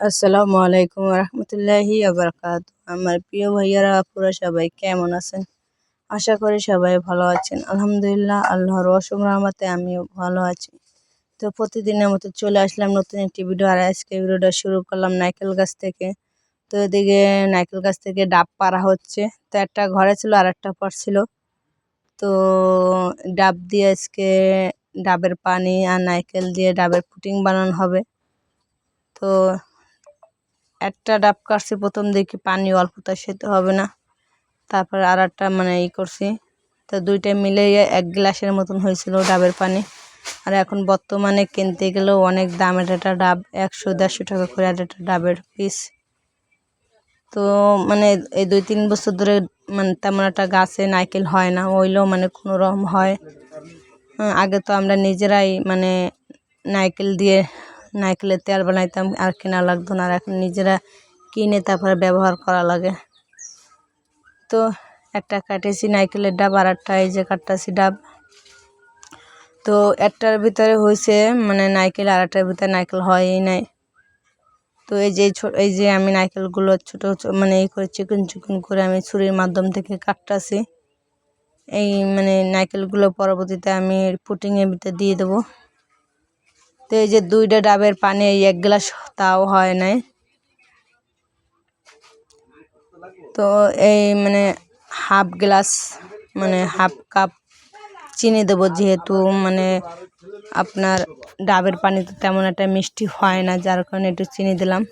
আসসালামু আলাইকুম রহমতুল্লাহি আবরকাত। আমার প্রিয় ভাইয়ারা, আপুরা সবাই কেমন আছেন? আশা করি সবাই ভালো আছেন। আলহামদুলিল্লাহ, আল্লাহর অসম রহমতে আমিও ভালো আছি। তো প্রতিদিনের মতো চলে আসলাম নতুন একটি ভিডিও। আর আজকে ভিডিওটা শুরু করলাম নাইকেল গাছ থেকে। তো এদিকে নাইকেল গাছ থেকে ডাব পাড়া হচ্ছে। তো একটা ঘরে ছিল আর একটা ছিল। তো ডাব দিয়ে আজকে ডাবের পানি আর নাইকেল দিয়ে ডাবের পুটিং বানানো হবে। তো একটা ডাব কাটছি, প্রথম দেখি পানি অল্প তো সেতে হবে না। তারপর আর একটা মানে ই করছি। তো দুইটা মিলে এক গ্লাসের মতন হয়েছিল ডাবের পানি। আর এখন বর্তমানে কিনতে গেলেও অনেক দামের একটা ডাব, একশো দেড়শো টাকা করে একটা ডাবের পিস তো মানে এই দুই তিন বছর ধরে মানে তেমন একটা গাছে নাইকেল হয় না, ওইলেও মানে কোনো রকম হয়। আগে তো আমরা নিজেরাই মানে নাইকেল দিয়ে নারকেলের তেল বানাইতাম, আর কেনা লাগতো না, আর এখন নিজেরা কিনে তারপরে ব্যবহার করা লাগে। তো একটা কাটেছি নারকেলের ডাব, আর একটা এই যে কাটতেছি ডাব। তো একটার ভিতরে হয়েছে মানে নারকেল আর একটার ভিতরে নারকেল হয়ই নাই। তো এই যে এই যে আমি নারকেলগুলো ছোটো মানে এই করে চিকন চিকন করে আমি ছুরির মাধ্যম থেকে কাটতেছি। এই মানে নারকেলগুলো পরবর্তীতে আমি পুটিংয়ের ভিতরে দিয়ে দেবো। তো এই যে দুইটা ডাবের পানি এক গ্লাস তাও হয় নাই। তো এই মানে হাফ গ্লাস মানে হাফ কাপ চিনি দেবো যেহেতু মানে আপনার ডাবের পানি তো তেমন একটা মিষ্টি হয় না, যার কারণে একটু চিনি দিলাম।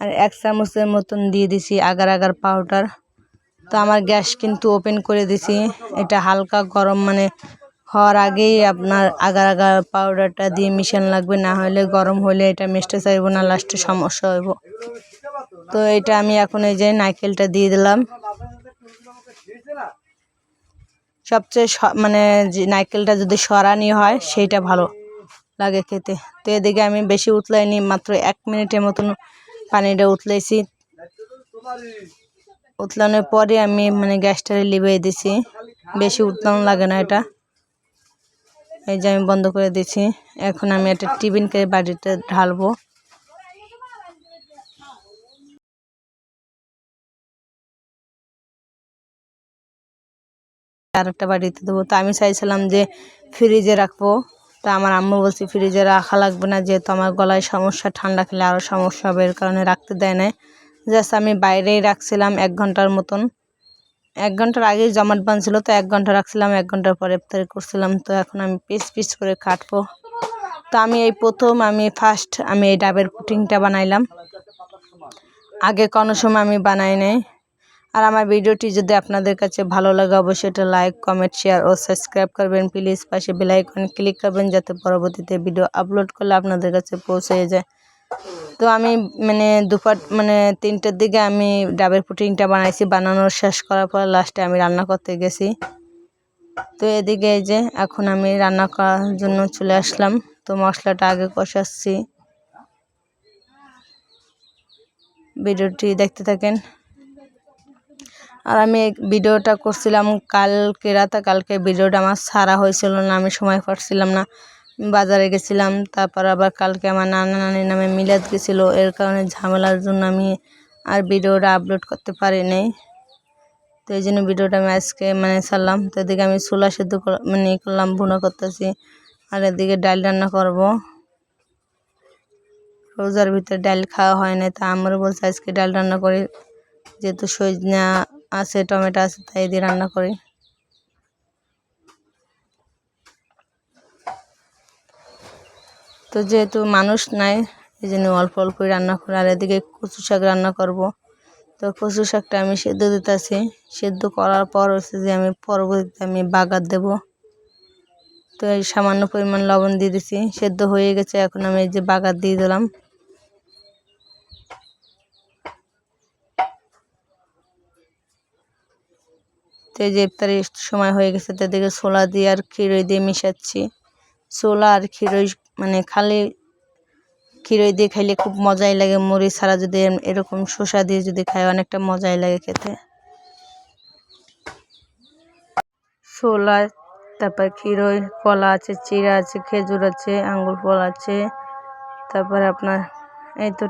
আর এক চামচের মতন দিয়ে দিছি আগার আগার পাউডার তো আমার গ্যাস কিন্তু ওপেন করে দিছি, এটা হালকা গরম মানে হওয়ার আগেই আপনার আগার আগার পাউডারটা দিয়ে মিশান লাগবে, না হলে গরম হলে এটা মিশতে চাইব না লাস্টে সমস্যা হইব। তো এটা আমি এখন এই যে নারকেলটা দিয়ে দিলাম। সবচেয়ে মানে যে নারকেলটা যদি সরানি হয়, সেইটা ভালো লাগে খেতে। তো এদিকে আমি বেশি উতলাইনি, মাত্র এক মিনিটের মতন পানিটা উতলাইছি। উতলানোর পরে আমি মানে গ্যাসটা লিবিয়ে দিছি। বেশি উতলানো লাগে না এটা। এই যে আমি বন্ধ করে দিছি এখন আমি একটা টিফিন করে বাড়িতে ঢালবো। আর একটা বাড়িতে দেবো। তো আমি চাইছিলাম যে ফ্রিজে রাখব। তা আমার আম্মু বলছি, ফ্রিজে রাখা লাগবে না, যেহেতু আমার গলায় সমস্যা, ঠান্ডা খেলে আরও সমস্যা হবে, এর কারণে রাখতে দেয় না জাস্ট আমি বাইরেই রাখছিলাম এক ঘণ্টার মতন। এক ঘণ্টার আগেই জমাট বাঁধছিল, তো এক ঘণ্টা রাখছিলাম, এক ঘণ্টার পরে ইফতারি করছিলাম, তো এখন আমি পিস পিস করে কাটবো। তো আমি এই প্রথম, আমি ফার্স্ট আমি এই ডাবের পুটিংটা বানাইলাম। আগে কোনো সময় আমি বানাই নাই। আর আমার ভিডিওটি যদি আপনাদের কাছে ভালো লাগে, অবশ্যই এটা লাইক কমেন্ট শেয়ার ও সাবস্ক্রাইব করবেন। প্লিজ পাশে বেলাইকন ক্লিক করবেন, যাতে পরবর্তীতে ভিডিও আপলোড করলে আপনাদের কাছে পৌঁছে যায়। তো আমি মানে দুপুর মানে তিনটের দিকে আমি ডাবের পুটিংটা বানাইছি বানানোর শেষ করার পর লাস্টে আমি রান্না করতে গেছি। তো এদিকে এই যে এখন আমি রান্না করার জন্য চলে আসলাম। তো মশলাটা আগে কষাচ্ছি। ভিডিওটি দেখতে থাকেন। আর আমি ভিডিওটা করছিলাম কালকে রাতে, কালকে ভিডিওটা আমার সারা হয়েছিল না, আমি সময় পাচ্ছিলাম না। বাজারে গেছিলাম, তারপর আবার কালকে আমার নানা নানির নামে মিলাদ গেছিল, এর কারণে ঝামেলার জন্য আমি আর ভিডিওটা আপলোড করতে পারি পারিনি। তো এই জন্য ভিডিওটা আমি আজকে মানে ছাড়লাম। তো এদিকে আমি ছোলা সেদ্ধ মানে করলাম, ভুনা করতেছি। আর এদিকে ডাল রান্না করব। রোজার ভিতরে ডাল খাওয়া হয় না তা আমারও বলছে আজকে ডাল রান্না করি, যেহেতু সজনা আছে, টমেটো আছে, তাই দিয়ে রান্না করি। তো যেহেতু মানুষ নাই, এই জন্য অল্প অল্পই রান্না করে, আর এদিকে কচু শাক রান্না করব। তো কচু শাকটা আমি সেদ্ধ দিতেছি। সেদ্ধ করার পর হচ্ছে যে আমি পরবর্তীতে আমি বাগার দেব। তো এই সামান্য পরিমাণ লবণ দিয়ে দিছি। সেদ্ধ হয়ে গেছে, এখন আমি এই যে বাগার দিয়ে দিলাম। তো এই যে ইফতারের সময় হয়ে গেছে, তো এদিকে ছোলা দিয়ে আর ক্ষীরই দিয়ে মিশাচ্ছি। ছোলা আর ক্ষীরই মানে খালি ক্ষীরই দিয়ে খাইলে খুব মজাই লাগে, মুড়ি ছাড়া যদি এরকম শসা দিয়ে যদি খাই অনেকটা মজাই লাগে খেতে। ছোলা, তারপর ক্ষীরই, কলা আছে চিড়া আছে, খেজুর আছে, আঙ্গুর ফল আছে, তারপর আপনার এই তো